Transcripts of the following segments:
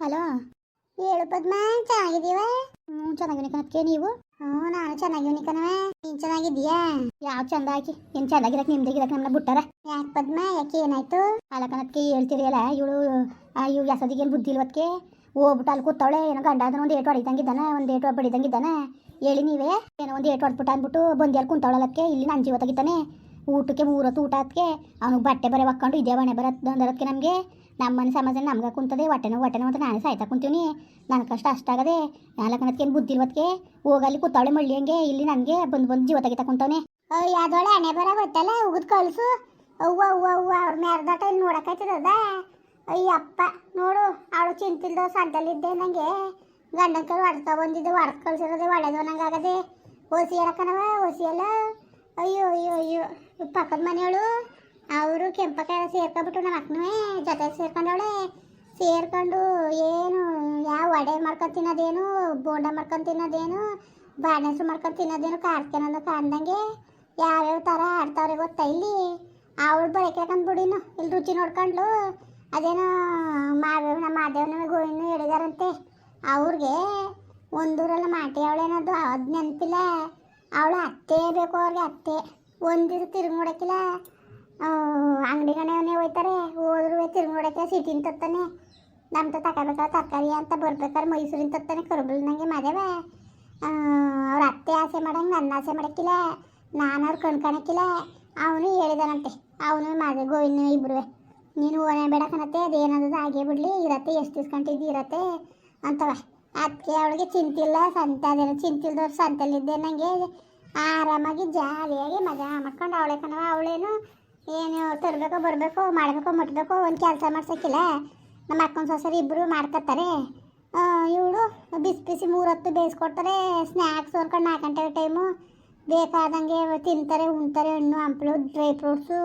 Hello? ಹೇಳು ಪದ್ಮ ಚೆನ್ನಾಗಿದೀವ ಹ್ಞೂ ಚೆನ್ನಾಗಿನಿ ಕಣಕ್ಕೆ ನೀವು? ಹ್ಞೂ ನಾನು ಚೆನ್ನಾಗಿವ್ನಿ ಕಣವೆ ನೀನ್ ಚೆನ್ನಾಗಿದೀಯಾ ಯಾವ ಚಂದ ಹಾಕಿ ಏನ್ ಚಂದಾಗಿರಕ್ ನಿಮ್ದಾಗಿರಕ್ ನಮ್ಮನ್ನ ಬಿಟ್ಟಾರ? ಯಾಕೆ ಪದ್ಮ ಯಾಕೆ ಏನಾಯ್ತು? ಅಲ್ಲ ಕಣಕ್ಕೆ ಹೇಳ್ತಿರಿಯಲ್ಲ ಇವಳು ಇವ್ ಯಸದಿಗೆ ಏನು ಬುದ್ಧಿ ಇಲ್ವತ್ಕೆ ಹೋಗ್ಬಿಟ್ಟು ಅಲ್ಲಿ ಕೂತವಳೆ ಏನೋ ಗಂಡ ಅದನ್ನ ಒಂದು ಏಟು ಹೊಡಿದಂಗಿದ್ದಾನೆ ಒಂದು ಏಟು ಬಡಿದಂಗಿದ್ದಾನೆ ಹೇಳಿ ನೀವೇ ಏನೋ ಒಂದು ಏಟು ಹೊಡ್ಬಿಟ್ಟು ಅಂದ್ಬಿಟ್ಟು ಬಂದಿ ಅಲ್ಲಿ ಕುಂತವಳಲ್ಲಕ್ಕೆ ಇಲ್ಲಿ ನನ್ನ ಜೀವ ತೆಗಿತಾನೆ. ಊಟಕ್ಕೆ ಮೂರತ್ತು ಊಟ ಅದಕ್ಕೆ ಅವ್ನಿಗೆ ಬಟ್ಟೆ ಬರೆ ಹಾಕೊಂಡು ಇದೇ ಬಣೆ ಬರತ್ತೆ ಅಂದರಕ್ಕೆ ನಮಗೆ. ನಮ್ಮ ಮನೆ ಸಮಾಜ ನಮ್ಗೆ ಕುಂತದೆ, ಹೊಟ್ಟೆನೋ ಹೊಟ್ಟೆನೋ ಅಂತ ನಾನೇ ಸಾಯ್ತಾ ಕುಂತೀವಿ ನನ್ನ ಕಷ್ಟ ಅಷ್ಟಾಗದೆ ಬುದ್ಧಿ ಇಲ್ವತ್ಕೆ ಹೋಗಲ್ಲಿ ಕೂತಾವಳೆ ಮಳ್ಳಿ ಹಂಗೆ? ಇಲ್ಲಿ ನನಗೆ ಬಂದು ಬಂದು ಜೀವ ತೆಗಿತಾ ಕುಂತವನೆ. ಯಾವ್ದೊಳೆ ಎಣ್ಣೆ ಬರ ಗೊತ್ತಲ್ಲ? ಉಗಿದ್ ಕಳಿಸು. ಅವ್ವ ಅವ್ವ ಅವ್ವ, ಅವ್ರ ಮ್ಯಾರ್ದಾಟ ಇಲ್ಲಿ ನೋಡಕ್ಕಾಯ್ತದ ಅಯ್ಯಪ್ಪ ನೋಡು ಅವಳು ಚಿಂತಿಲ್ದ ಸಂತಲ್ಲಿದ್ದೆ ನನಗೆ ಗಂಡನ ಕೈ ಹೊಡ್ಕೊ ಬಂದಿದ್ದು, ಹೊಡ್ದು ಕಳ್ಸಿರೋದೆ ಒಳ್ಳೇದು ನಂಗಾಗದೆ ಓಸಿ ಕಣವ ಓಸಿ ಅಲ್ಲ ಅಯ್ಯೋ ಅಯ್ಯೋ ಅಯ್ಯೋ, ಪಕ್ಕದ ಮನೆಯವಳು ಅವರು ಕೆಂಪಕಾಯ ಸೇರ್ಕೊಂಡ್ಬಿಟ್ಟು ನಮ್ಮ ಅಕ್ಕನೂ ಜೊತೆ ಸೇರ್ಕೊಂಡವಳೆ. ಸೇರ್ಕೊಂಡು ಏನು, ಯಾವ ವಡೆ ಮಾಡ್ಕೊಂಡು ತಿನ್ನೋದೇನು, ಬೋಂಡ ಮಾಡ್ಕೊಂಡು ತಿನ್ನೋದೇನು, ಬಾಣಸು ಮಾಡ್ಕೊಂಡು ತಿನ್ನೋದೇನು ಕಾರ್ಕೆನೊಂದು ಕಾಣ್ದಂಗೆ ಯಾವ್ಯಾವ ಥರ ಆಡ್ತಾವ್ರೆ ಗೊತ್ತಾ ಇಲ್ಲಿ? ಅವಳು ಬಳಕೆಕೊಂಡು ಬಿಡಿನು, ಇಲ್ಲಿ ರುಚಿ ನೋಡ್ಕೊಂಡು ಅದೇನೋ ಮಾದೇವ, ನಮ್ಮ ಮಾದೇವನ ಗೋವಿನ ಹೇಳಿದಾರಂತೆ. ಅವ್ರಿಗೆ ಒಂದೂರಲ್ಲ ಮಾಟಿ, ಅವಳೇನದು ಅದು ನೆನಪಿಲ್ಲ. ಅವಳು ಅತ್ತೆ ಬೇಕು ಅವ್ರಿಗೆ ಅತ್ತೆ. ಒಂದಿರು ತಿರುಗಿ ನೋಡಕ್ಕಿಲ್ಲ ಅಂಗಡಿ ಗಣವನೇ ಹೋಯ್ತಾರೆ. ಹೋದ್ರು ತಿರುಗಿ ನೋಡಕ್ಕೆ ಸಿಟಿನ ತತ್ತಾನೆ. ನಮ್ಮ ತಗೋಬೇಕಾ ತರಕಾರಿ ಅಂತ ಬರ್ಬೇಕಾದ್ರೆ ಮೈಸೂರಿನ ತತ್ತಾನೆ ಕರ್ಬಲ್ನಂಗೆ ಮದುವೆ ಅವ್ರ ಅತ್ತೆ ಆಸೆ ಮಾಡಂಗೆ ನನ್ನ ಆಸೆ ಮಾಡಕ್ಕಿಲ್ಲ. ನಾನು ಅವ್ರು ಕಣ್ಕೊಳಕ್ಕಿಲ್ಲ ಅವನು ಹೇಳಿದಾನಂತೆ. ಅವನು ಮದುವೆ ಗೋವಿನ ಇಬ್ಬರು ನೀನು ಓನೇ ಬೇಡ ಕಣತ್ತೆ ಅದೇನದ ಆಗೇ ಬಿಡಲಿ. ಇರತ್ತೆ, ಎಷ್ಟು ಇಸ್ಕೊಂಡಿದ್ದು ಇರತ್ತೆ ಅಂತವ. ಅದಕ್ಕೆ ಅವಳಿಗೆ ಚಿಂತಿಲ್ಲ, ಸಂತೆ ಅದೇನೋ ಚಿಂತಿಲ್ದವ್ರು ಸಂತೆಲಿದ್ದೆ ನನಗೆ ಆರಾಮಾಗಿ ಜಾಲಿಯಾಗಿ ಮಜಾ ಮಾಡ್ಕೊಂಡು ಅವಳೆ ಕಣವ. ಅವಳೇನು ಏನು ತರಬೇಕು ಬರಬೇಕು ಮಾಡಬೇಕೋ ಮುಟ್ಬೇಕೋ ಒಂದು ಕೆಲಸ ಮಾಡ್ಸೋಕ್ಕಿಲ್ಲ. ನಮ್ಮ ಅಕ್ಕನ ಸೊಸರು ಇಬ್ಬರು ಮಾಡ್ಕೊತಾರೆ ಇವಳು ಬಿಸಿ ಬಿಸಿ ಮೂರು ಹೊತ್ತು ಬೇಯಿಸ್ಕೊಡ್ತಾರೆ ಸ್ನ್ಯಾಕ್ಸ್ ಹೊರ್ಕೊಂಡು ನಾಲ್ಕು ಗಂಟೆ ಟೈಮು ಬೇಕಾದಂಗೆ ತಿಂತಾರೆ, ಉಣ್ತಾರೆ, ಹಣ್ಣು, ಹಂಪಲು ಡ್ರೈ ಫ್ರೂಟ್ಸು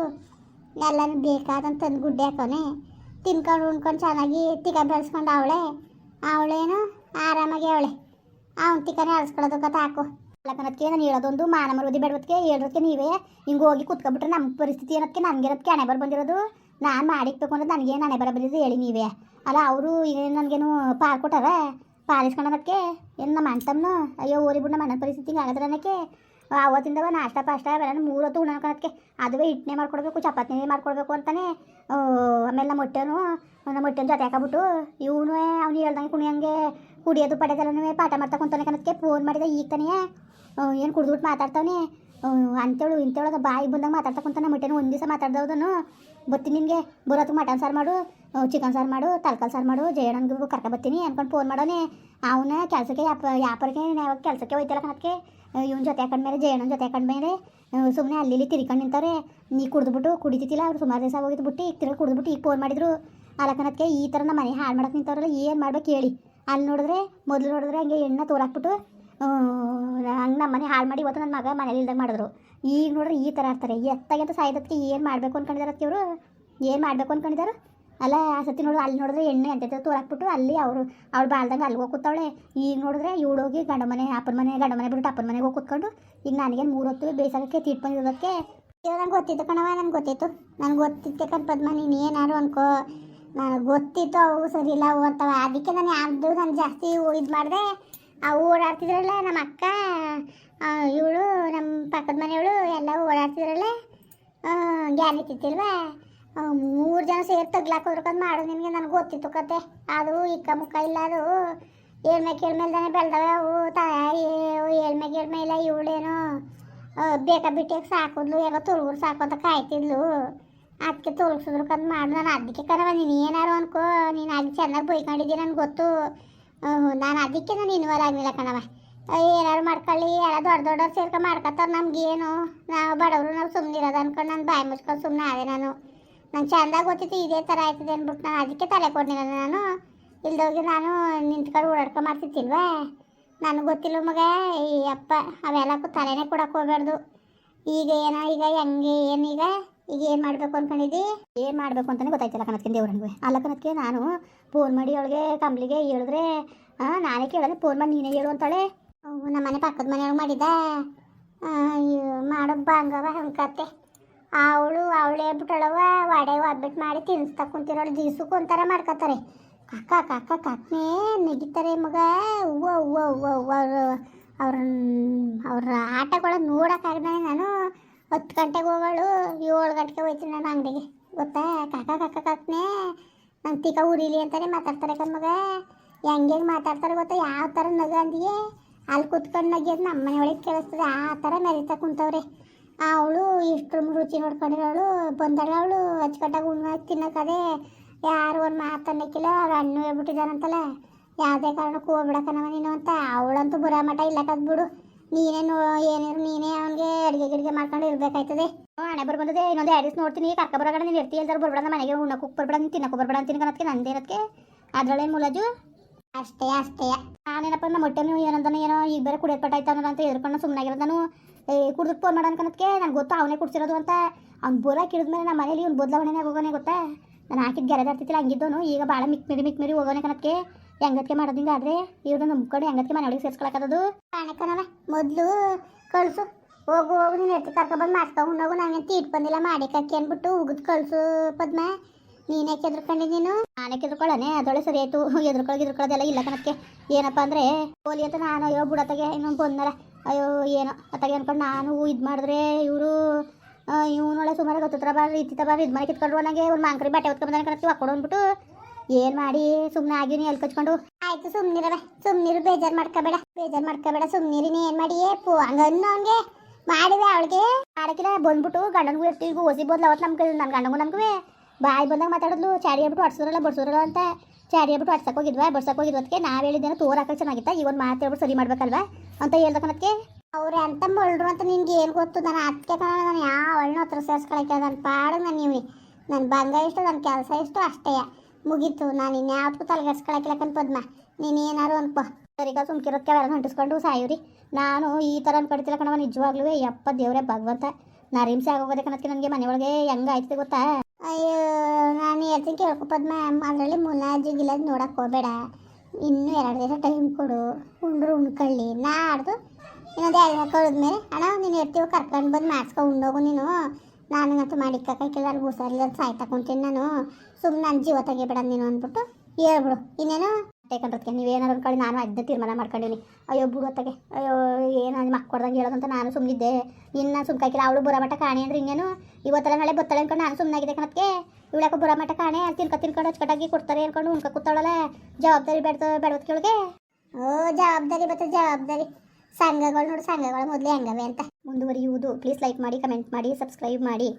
ಎಲ್ಲನೂ ಬೇಕಾದಂತ ತಂದು ಗುಡ್ಡೆ ಹಾಕೋನೆ. ತಿನ್ಕೊಂಡು ಉಣ್ಕೊಂಡು ಚೆನ್ನಾಗಿ ತಿಕ್ಕ ಬೆಳೆಸ್ಕೊಂಡು ಅವಳೆ. ಅವಳೇನು ಆರಾಮಾಗಿ ಅವಳೆ. ಅವ್ನು ತಿಕ್ಕನೆ ಅಳಿಸ್ಕೊಳ್ಳೋದು ಕಥ ಹಾಕು. ಅಲ್ಲಕನಕ್ಕೆ ನಾನು ಹೇಳೋದೊಂದು, ಮಾನ ಮರುದಿ ಬೇಡವತ್ಗೆ ಹೇಳೋದಕ್ಕೆ ನೀವೇ. ಹಿಂಗೆ ಹೋಗಿ ಕುತ್ಕೊಬಿಟ್ರೆ ನಮ್ಮ ಪರಿಸ್ಥಿತಿ ಏನಕ್ಕೆ ನನಗಿರೋದಕ್ಕೆ ಹಣೆ ಬರ ಬಂದಿರೋದು? ನಾನು ಮಾಡಿಕ್ಬೇಕು ಅಂದ್ರೆ ನನಗೇನು ಹಣೆ ಬರ ಬಂದಿದ್ದು ಹೇಳಿ ನೀವೇ. ಅಲ್ಲ, ಅವರು ಏನು ನನಗೇನು ಪಾರ್ ಕೊಟ್ಟಾರ? ಪಾರಿಸ್ಕೊಂಡಕ್ಕೆ ಏನು ನಮ್ಮ ಅಣ್ತಮ್ಮನ ಅಯ್ಯೋ ಓರಿ ಬಿಡ ನಮ್ಮ ಪರಿಸ್ಥಿತಿ ಹಿಂಗೆ ಆಗದ್ರೆ ಅವತ್ತಿಂದವ ನಾಷ್ಟ, ಪಾಷ್ಟ ಅವೆಲ್ಲ ಮೂರು ಹೊತ್ತು ಉಣ್ಣೋಕನಕ್ಕೆ ಅದುವೇ ಇಡ್ನೆ ಮಾಡ್ಕೊಡ್ಬೇಕು, ಚಪಾತಿನೇ ಮಾಡ್ಕೊಡ್ಬೇಕು ಅಂತಾನೆ ಆಮೇಲೆ ನಮ್ಮ ಹೊಟ್ಟೆನು, ನಮ್ಮ ಮೊಟ್ಟೆನ ಜೊತೆ ಹಾಕಬಿಟ್ಟು ಇವನು ಅವ್ನು ಹೇಳ್ದಂಗೆ ಕುಣಿಯಂಗೆ ಕುಡಿಯೋದು ಪಡೆದಲ್ಲೂ ಪಾಠ ಮಾಡ್ತಾ ಕುಂತಾನೆ ಕನಕ್ಕೆ ಫೋನ್ ಮಾಡಿದ ಈಗ ತಾನೇ ಏನು ಕುಡಿದ್ಬಿಟ್ಟು ಮಾತಾಡ್ತಾವನೆ ಅಂತೇಳು ಇಂತೇಳದ ಬಾಯಿ ಬಂದಂಗೆ ಮಾತಾಡ್ತಾ ಕುಂತಾನೆ ಮೊಟ್ಟೆನೂ ಒಂದು ದಿವಸ ಮಾತಾಡ್ದವದನು ಬತ್ತೀನಿ ನಿಮಗೆ. ಬರೋದು ಮಟನ್ ಸಾರು ಮಾಡು ಚಿಕನ್ ಸಾರು ಮಾಡು ತರಕಾರಿ ಸಾರು ಮಾಡು, ಜಯಣ್ಣನಿಗೂ ಕರ್ಕ ಬರ್ತೀನಿ ಅನ್ಕೊಂಡು ಫೋನ್ ಮಾಡೋನೆ. ಅವನ ಕೆಲಸಕ್ಕೆ ಯಾಪ ಯಾಪರಿಗೆ ಯಾವಾಗ ಕೆಲಸಕ್ಕೆ ಹೋಯ್ತಲ್ಲ ಕಣಕ್ಕೆ ಇವನ ಜೊತೆ ಹಾಕೊಂಡ್ಮೇಲೆ ಜಯಣ್ಣನ ಜೊತೆ ಹಾಕೊಂಡ್ಮೇಲೆ ಸುಮ್ಮನೆ ಅಲ್ಲಿ ಇಲ್ಲಿ ತಿರ್ಕೊಂಡು ನಿಂತವ್ರೆ. ನೀ ಕುಡಿದ್ಬಿಟ್ಟು ಕುಡಿತಿದ್ದಿಲ್ಲ, ಅವ್ರು ಸುಮಾರು ದಿವಸ ಹೋಗಿದ್ದು ಬಿಟ್ಟು, ಈಗ ತಿರ್ಗಿ ಕುಡಿದ್ಬಿಟ್ಟು ಈಗ ಫೋನ್ ಮಾಡಿದ್ರು. ಅಲಕನಕ್ಕೆ ಈ ಥರ ನಮ್ಮ ಮನೆ ಹಾಳು ಮಾಡಕ್ಕೆ ನಿಂತವ್ರಲ್ಲ, ಏನು ಮಾಡ್ಬೇಕು ಹೇಳಿ. ಅಲ್ಲಿ ನೋಡಿದ್ರೆ, ಮೊದಲು ನೋಡಿದ್ರೆ ಹಂಗೆ ಎಣ್ಣೆ ತೋರಾಕ್ಬಿಟ್ಟು ಹಂಗೆ ನಮ್ಮ ಮನೆ ಹಾಳು ಮಾಡಿ ಇವತ್ತು ನನ್ನ ಮಗ ಮನೇಲಿ ಇಲ್ದಂಗೆ ಮಾಡಿದ್ರು. ಈಗ ನೋಡ್ರಿ ಈ ಥರ ಆಡ್ತಾರೆ. ಎತ್ತಾಗಂತ ಸಾಯ್ದಕ್ಕೆ ಏನು ಮಾಡಬೇಕು ಅನ್ಕೊಂಡಿದಾರತ್ತೆ ಇವರು? ಏನು ಮಾಡಬೇಕು ಅನ್ಕೊಂಡಿದ್ದಾರೆ ಅಲ್ಲ ಆ ಸತಿ ನೋಡಿದ್ರೆ ಅಲ್ಲಿ ನೋಡಿದ್ರೆ ಎಣ್ಣೆ ಅಂತ ತೋರಾಕ್ಬಿಟ್ಟು ಅಲ್ಲಿ ಅವರು, ಅವ್ಳು ಬಾಳ್ದಂಗೆ ಅಲ್ಲಿಗೆ ಹೋಗಿ ಈಗ ನೋಡಿದ್ರೆ ಇವಳು ಹೋಗಿ ಗಂಡ ಮನೆ, ಅಪ್ಪನ ಮನೆ, ಗಂಡ ಮನೆ ಬಿಟ್ಟು ಅಪ್ಪನ ಮನೆಗೆ ಹೋಗಿ ಕೂತ್ಕೊಂಡು, ಈಗ ನನಗೇನು ಮೂರು ಹೊತ್ತು ಬೇಯಿಸೋದಕ್ಕೆ ತೀಟ್ಕೊಂಡಿರೋದಕ್ಕೆ ಇವಾಗ ನಂಗೆ ಗೊತ್ತಿತ್ತು ಕಣವ ನನಗೆ ಗೊತ್ತಿತ್ತು. ನನಗೆ ಗೊತ್ತಿತ್ತೆ ಕಣ್ ಪದ್ಮ, ನೀನು ಏನಾರು ಅನ್ಕೋ. ನನಗೆ ಗೊತ್ತಿತ್ತು ಅವು ಸರಿ ಇಲ್ಲ ಅವು ಅಂತವ. ಅದಕ್ಕೆ ನಾನು ಯಾವುದು ನಾನು ಜಾಸ್ತಿ ಇದು ಮಾಡಿದೆ. ಅವು ಓಡಾಡ್ತಿದ್ರಲ್ಲ ನಮ್ಮ ಅಕ್ಕ ಇವಳು, ನಮ್ಮ ಪಕ್ಕದ ಮನೆಯವಳು ಎಲ್ಲ ಓಡಾಡ್ತಿದ್ರಲ್ಲ ಗ್ಯಾನ್ ಇತ್ತಿಲ್ವಾ ಮೂರು ಜನ ಸೇರಿ ತಗ್ಲಾಕ ಹೋದ್ರಕಂದು ಮಾಡೋದು ನಿನಗೆ, ನನಗೆ ಗೊತ್ತಿತ್ತು ಕತೆ. ಅದು ಇಕ್ಕ ಮುಖ ಇಲ್ಲ ಅದು. ಏಳ್ಮೆ ಕೇಳ್ಮೇಲ್ದಾನೆ ಬೆಳ್ದವೆ ಅವು. ತಾಯಿ, ಏಳ್ಮೆ ಕೇಳ್ಮೇಲೆ ಇವಳೇನು ಬೇಕಾ ಬಿಟ್ಟಿಯಾಗ ಸಾಕಿದ್ಲು, ಏನೋ ತುರ್ಗುರು ಸಾಕೋತ ಕಾಯ್ತಿದ್ಲು. ಅದಕ್ಕೆ ತುಳುಗ್ಸಿದ್ರು ಕಂದು ಮಾಡು. ನಾನು ಅದಕ್ಕೆ ಕರವ ನೀನು ಏನಾರು ಅನ್ಕೋ. ನೀನು ಅಲ್ಲಿ ಚೆನ್ನಾಗಿ ಬೈಕೊಂಡಿದ್ದೀನಿ ನನಗೆ ಗೊತ್ತು. ನಾನು ಅದಕ್ಕೆ ನಾನು ಇನ್ವಾಲ್ವ್ ಆಗಲಿಲ್ಲ ಕಣವ ಏನಾರು ಮಾಡ್ಕೊಳ್ಳಿ ಎಲ್ಲ ದೊಡ್ಡ ದೊಡ್ಡವ್ರು ಸೇರ್ಕೊಂಡು ಮಾಡ್ಕೊತಾರೆ ನಮ್ಗೇನು ನಾವು ಬಡವರು, ನಾವು ಸುಮ್ಮನೆ ಇರೋದು ಅನ್ಕೊಂಡು ನಾನು ಬಾಯಿ ಮುಚ್ಕೊಂಡು ಸುಮ್ಮನೆ ಆದೆ ನಾನು. ನಂಗೆ ಚೆಂದಾಗಿ ಗೊತ್ತಿತ್ತು ಇದೇ ಥರ ಆಯ್ತದೆ ಅಂದ್ಬಿಟ್ಟು ನಾನು ಅದಕ್ಕೆ ತಲೆ ಕೊಡ್ಲಿಲ್ಲ ನಾನು. ಇಲ್ದೋಗಿ ನಾನು ನಿಂತ್ಕೊಂಡು ಓಡಾಡ್ಕೊಂಡು ಮಾಡ್ತಿತ್ತಿಲ್ವಾ ನನಗೆ ಗೊತ್ತಿಲ್ಲ ಮಗ, ಈ ಅಪ್ಪ, ಅವೆಲ್ಲಕ್ಕೂ ತಲೆನೇ ಕೊಡಕ್ಕೆ ಹೋಗ್ಬಾರ್ದು. ಈಗ ಏನೋ, ಈಗ ಹೆಂಗೆ ಏನೀಗ ಈಗ ಏನು ಮಾಡಬೇಕು ಅನ್ಕೊಂಡಿದ್ದಿ? ಏನು ಮಾಡಬೇಕು ಅಂತಲೇ ಗೊತ್ತಾಯ್ತಿಲ್ಲ ಕನಕ್ಕೆ ದೇವ್ರನ್ಗೆ ಅಲ್ಲ ಕನಕ್ಕೆ ನಾನು ಫೋನ್ ಮಾಡಿ ಅವಳಿಗೆ ಕಂಬ್ಲಿಗೆ ಹೇಳಿದ್ರೆ ನಾನೇ ಕೇಳಿದ್ರೆ ಫೋನ್ ಮಾಡಿ ನೀನೇ ಹೇಳು ಅಂತಾಳೆ. ನಮ್ಮ ಮನೆ ಪಕ್ಕದ ಮನೆಯೊಳಗೆ ಮಾಡಿದ್ದ. ಮಾಡೋ ಬಂಗವ ಹಂಕತ್ತೆ ಅವಳು ಅವಳೇ ಬಿಟ್ಟಳವ ವಡೆ ಒಬ್ಬಿಟ್ಟು ಮಾಡಿ ತಿನ್ಸ್ತಾ ಕುಂತಿರೋಳು, ದಿವ್ಸಕ್ಕೆ ಒಂಥರ ಮಾಡ್ಕೊತಾರೆ. ಕಾಕ ಕಾಕ, ಕಾಕನೇ ನೆಗಿತಾರೆ ಮಗ. ಹೂವ ಹೂವ ಹೂವ ಹೂವ ಅವ್ರ ಅವ್ರ ಆಟಗಳ ನೋಡೋಕ್ಕಾಗ್ದೆ ನಾನು ಹತ್ತು ಗಂಟೆಗೆ ಹೋಗೋಳು, ಏಳು ಗಂಟೆಗೆ ಹೋಯ್ತೀನಿ ನಾನು ಅಂಗಡಿಗೆ. ಗೊತ್ತಾ? ಕಾಕ ಕಾಕ, ಕಾಕನೇ ನಂಗೆ ತೀಕ ಉರಿಲಿ ಅಂತಾನೆ ಮಾತಾಡ್ತಾರೆ ಕಣ್ ಮಗ. ಹೆಂಗೆ ಮಾತಾಡ್ತಾರೆ ಗೊತ್ತಾ? ಯಾವ ಥರ ನಗ ಅಂದಿಗೆ? ಅಲ್ಲಿ ಕುತ್ಕೊಂಡು ನಗಿಯೋದು ನಮ್ಮ ಮನೆಯೊಳಗೆ ಕೇಳಿಸ್ತದೆ. ಆ ಥರ ಮೆರಿತಾ ಕುಂತವ್ರೆ. ಅವಳು ಇಷ್ಟು ರುಚಿ ನೋಡ್ಕೊಂಡಿರೋಳು, ಬಂದಳು ಅವಳು. ಅಚ್ಚುಕಟ್ಟಾಗಿ ಉಣ್ಣ ತಿನ್ನಕ್ಕದೆ ಯಾರು ಒಂದು ಮಾತನ್ನಕ್ಕಿಲ್ಲ ಅವ್ರು ಹಣ್ಣು ಹೇಳ್ಬಿಟ್ಟಿದ್ದಾರಂತಲ್ಲ ಯಾವುದೇ ಕಾರಣಕ್ಕೂ ಹೋಗ್ಬಿಡಕನವ ನೀನು ಅಂತ. ಅವಳಂತೂ ಬುರ ಮಠ ಇಲ್ಲ ಬಿಡು ನೀನೇ ನೋ ಏನಿರು ನೀನೇ ಅವನಿಗೆ ಅಡುಗೆ ಗಿಡಿಗೆ ಮಾಡ್ಕೊಂಡು ಇರ್ಬೇಕಾಯ್ತದೆ. ಹಣೆ ಬರ್ಬಂದದೆ ಇನ್ನೊಂದು ಎರಡು ದಿವಸ ನೋಡ್ತೀನಿ ಕರ್ಕ ಬರಗಡೆ ನೀನು ಇರ್ತಿ ಎಲ್ಲರೂ ಬರ್ಬೇಡ ಮನೆಗೆ ಉಣ್ಣಕ್ಕೆ ಬರ್ಬೇಡ ನೀನು ತಿನ್ನಕ್ಕೆ ಬರ್ಬೇಡ ಅಂತೀನಿ ನಂದೇ ಇರೋದಕ್ಕೆ ಅದ್ರಲ್ಲೇನು ಮುಲಾಜು? ಅಷ್ಟೇ ಅಷ್ಟೇ. ನಾನೇನಪ್ಪ ನಮ್ಮ ಹೊಟ್ಟೆನೂ ಏನಂದನೋ ಏನೋ ಈಗ ಬೇರೆ ಕುಡಿಯೋದು ಪಟ್ಟಾಯ್ತು ಅನ್ನೋದು ಅಂತ ಎದ್ಕೊಂಡು ಸುಮ್ಮನಾಗಿರೋದನು ನಾನು ಏ ಕುಡ್ದು ಫೋನ್ ಮಾಡೋಣ ಕಣಕ್ಕೆ ನನಗೆ ಗೊತ್ತು ಅವನೇ ಕುಡ್ಸಿರೋದು ಅಂತ. ಅವ್ನು ಬೋರಾಕ್ ಹಿಡಿದ್ಮೇಲೆ ನಮ್ಮ ಮನೇಲಿ ಇವ್ನು ಬದಲಾವಣೆ ಹೋಗೋನೆ ಗೊತ್ತಾ? ನಾನು ಹಾಕಿದ್ದು ಗೆರೆ ಆಗ್ತಿತ್ತಿಲ್ಲ ಹಂಗಿದ್ದವನು ಈಗ ಭಾಳ ಮಿಕ್ ಮಿರಿ ಮಿಕ್ ಮಿರಿ ಹೋಗೋನೆ ಕಣಕ್ಕೆ ಹೆಂಗತ್ಕೆ ಮಾಡೋದು ಇವ್ರನ್ನ ನಮ್ಮ ಕಡೆ ಹೆಂಗತ್ಕೆ ಮನೆ ಒಳಗೆ ಸೇರ್ಸ್ಕೊಳಕದು ಮೊದ್ಲು ಮೊದಲು ಕಳ್ಸು. ಹೋಗು ಹೋಗು, ನೀನು ಎತ್ತಿ ಕರ್ಕೊಬಂದು ಮಾಡ್ಕೊಂಡು ಹೋಗು ನಾನು ತೀಟ್ ಬಂದಿಲ್ಲ, ಮಾಡಿ ಕಕ್ಕಿ ಅಂದ್ಬಿಟ್ಟು ಉಗಿದ್ ಕಳ್ಸು ಪದ್ಮ. ನೀನೇ ಎದ್ರಕೊಂಡಿ ನೀನು? ನಾನೇ ಕೆದ್ರಕೊಳ್ಳನೆ ಅದೊಳೆ ಸರಿ ಆಯ್ತು. ಎದ್ರಕೊಳಗೆ ಎದ್ರಕೊಳ್ಳೋದೆಲ್ಲ ಇಲ್ಲ ಕಣಕ್ಕೆ. ಏನಪ್ಪ ಅಂದ್ರೆ, ಹೋಲಿ ಅಂತ ನಾನು ಅಯ್ಯೋ ಬುಡತ್ತಗೆ ಇನ್ನೊಂದು ಬಂದಲ್ಲ. ಅಯ್ಯೋ, ಏನೋ ಅತ್ತಾಗೆ ಅನ್ಕೊಂಡು ನಾನು ಇದು ಮಾಡಿದ್ರೆ ಇವರು ಇವನೊಳೆ ಸುಮಾರು ಗೊತ್ತಿತ್ರ ಬಾರ ರೀತಿ ಬಾರ ಇದು ಮಾಡಿ ಕಿತ್ಕೊಂಡ್ರು ನನಗೆ ಒಂದು ಮಾಂಕರಿ ಬಟ್ಟೆ ಹೊತ್ಕೊಂಡ್ಬಂದ ಕಣಕ್ಕೆ ಹಾಕೊಂಡು ಅಂದ್ಬಿಟ್ಟು ಏನು ಮಾಡಿ ಸುಮ್ಮನೆ ಆಗಿನಿ ಎಲ್ಲಿ ಕಚ್ಕೊಂಡು ಆಯ್ತು ಸುಮ್ಮನಿರವೆ ಸುಮ್ಮನಿರು ಬೇಜಾರು ಮಾಡ್ಕೋಬೇಡ. ಬೇಜಾರು ಮಾಡ್ಕೋಬೇಡ ಸುಮ್ಮನಿರಿ ಏನ್ ಮಾಡಿ? ಪೂ ಹಂಗನ್ನು ಹಂಗೆ ಮಾಡಿವೆ ಅವಳಿಗೆ. ಮಾಡಕ್ಕಿಲ್ಲ ಬಂದ್ಬಿಟ್ಟು ಗಂಡನಿಗೂ ಎಷ್ಟು ಈಗ ಓಸಿ ಬೋದ್ಲ ಅವತ್ತು ನಮ್ಗೆ ನನ್ನ ಗಂಡಗೂ ನಮ್ಗೆ ಬಾಯಿ ಬಂದಾಗ ಮಾತಾಡಿದ್ಲು, ಚಾಡಿ ಹೇಳ್ಬಿಟ್ಟು ಹೊಡ್ಸೋರಲ್ಲ ಬಡ್ಸೋರಲ್ಲ ಅಂತ. ಚಾಡಿ ಹೇಳ್ಬಿಟ್ಟು ಅಡ್ಸಕ್ಕೆ ಹೋಗಿದ್ವಾ ಬಡ್ಸಕ್ಕೆ ಅದಕ್ಕೆ ನಾವು ಹೇಳಿದ್ದೇನೆ ತೋರ್ ಹಾಕಕ್ಕೆ ಚೆನ್ನಾಗಿತ್ತ ಈ ಒಂದು ಮಾತು ಹೇಳ್ಬಿಟ್ಟು ಸರಿ ಮಾಡ್ಬೇಕಲ್ವಾ? ಅಂತ ಹೇಳ್ದಕ್ಕೆ ಅವ್ರು ಎಂತ ಮೊಳ್ರು ಅಂತ ನಿನ್ಗೆ ಏನು ಗೊತ್ತು? ನಾನು ಅದಕ್ಕೆ ಕಣ ನಾನು ಯಾವ ಹತ್ರ ಸೇರ್ಸ್ಕೊಳಕ್ಕೆ ನನ್ನ ಪಾಡು ನಾನು ನೀವು ನನ್ನ ಬಂಗ ಇಷ್ಟು ನನ್ನ ಕೆಲಸ ಇಷ್ಟು ಅಷ್ಟೇ. ಮುಗೀತು. ನಾನು ಇನ್ಯಾವ್ದಕ್ಕೂ ತಲೆಗೆಡ್ಸ್ಕೊಳಕ್ಕಿಲ್ಲಕನ್ ಪದ್ಮ. ನೀನು ಏನಾರು ಅನ್ಕೋ. ಸರಿಗ ಸುಮ್ಕಿರೋದಕ್ಕೆ ಅವೆಲ್ಲ ಅಂಟಿಸ್ಕೊಂಡು ಸಾಯುರಿ. ನಾನು ಈ ಥರ ಅನ್ಕೊಡ್ತಿಲ್ಲ ಕಣವ ನಿಜವಾಗ್ಲೂ. ಯಪ್ಪ ದೇವ್ರೆ, ಭಗವಂತ. ನಾ ರಿಮ್ಸೆ ಆಗೋಗೋದೆ ಕಣಕ್ಕೆ ನನಗೆ ಮನೆ ಒಳಗೆ ಹೆಂಗೆ ಆಯ್ತದೆ ಗೊತ್ತಾ? ಅಯ್ಯೋ, ನಾನು ಹೇಳ್ತೀನಿ ಕೇಳ್ಕೊ ಪದ್ಮ. ಅದರಲ್ಲಿ ಮುನಾಜಿ ಗಿಲಾಜ್ ನೋಡಕ್ಕೆ ಹೋಗಬೇಡ. ಇನ್ನೂ ಎರಡು ದಿವಸ ಟೈಮ್ ಕೊಡು. ಉಂಡ್ರು ಉಣ್ಕೊಳ್ಳಿ. ನಾಡ್ದು ಇನ್ನೊಂದು ಎರಡು ದಿನ ಕಳೆದ್ಮೇಲೆ, ಅಣ್ಣ, ನೀನು ಇರ್ತೀವಿ ಕರ್ಕೊಂಡು ಬಂದು ಮಾಡಿಸ್ಕೊ, ಉಂಡೋಗು ನೀನು. ನನಗಂತೂ ಮಾಡಿಕ್ಕಾಕಿಲ್ಲ ಅಲ್ಲಿ ಹುಷಾರಿಲ್ಲ ಸಾಯ್ತಾ ಕುಂತೀನಿ ನಾನು. ಸುಮ್ಮನೆ ನನ್ನ ಜೀವ ತೆಗಿಬೇಡ ನೀನು ಅಂದ್ಬಿಟ್ಟು ಹೇಳ್ಬಿಡು, ಇನ್ನೇನು ಕಂಡ್ರದಕ್ಕೆ ನೀವೇನಾದ್ರು ಅಂದ್ಕೊಳ್ಳಿ ನಾನು ಅದ್ದ ತೀರ್ಮಾನ ಮಾಡ್ಕೊಂಡಿನಿ. ಅಯ್ಯೋ ಬಿಡು ಹೊತ್ತಗೆ, ಅಯ್ಯೋ ಏನು ಅದು ಮಕ್ಕ ಕೊಡ್ದಂಗೆ ಹೇಳೋದಂತ ನಾನು ಸುಮ್ಮನಿದ್ದೆ ಇನ್ನು ಸುಮ್ಕಾಕಿಲ್ಲ ಅವಳು ಬುರಮಟ ಕಾಣೆ ಅಂದ್ರೆ ಇನ್ನೇನು? ಇವತ್ತೆಲ್ಲ ನಾಳೆ ಬತ್ತಳೆ ಅನ್ಕೊಂಡು ನಾನು ಸುಮ್ಮನಾಗಿದೆ ಕಣಕ್ಕೆ ಇವಳಕ್ಕೆ ಬುರಮಟ ಕಾಣೆ, ಅಲ್ಲಿ ತಿನ್ಕ, ತಿನ್ಕೊಂಡು ಅಚ್ಚುಕಟ್ಟಾಗಿ ಕೊಡ್ತಾರೆ ಅನ್ಕೊಂಡು ಉಣ್ಕ ಕೂತಾಳಲ್ಲ. ಜವಾಬ್ದಾರಿ ಬೇಡ ಬೇಡವತ್ ಕೇಳಿಗೆ ಓ, ಜವಾಬ್ದಾರಿ ಬತ್ತ ಜವಾಬ್ದಾರಿ. ಸಂಘಗಳು ನೋಡು, ಸಂಘಗಳು ಮೊದಲೇ ಹೆಂಗವೆ ಅಂತ. ಮುಂದುವರಿಯುವುದು. ಪ್ಲೀಸ್ ಲೈಕ್ ಮಾಡಿ ಕಮೆಂಟ್ ಮಾಡಿ ಸಬ್ಸ್ಕ್ರೈಬ್ ಮಾಡಿ.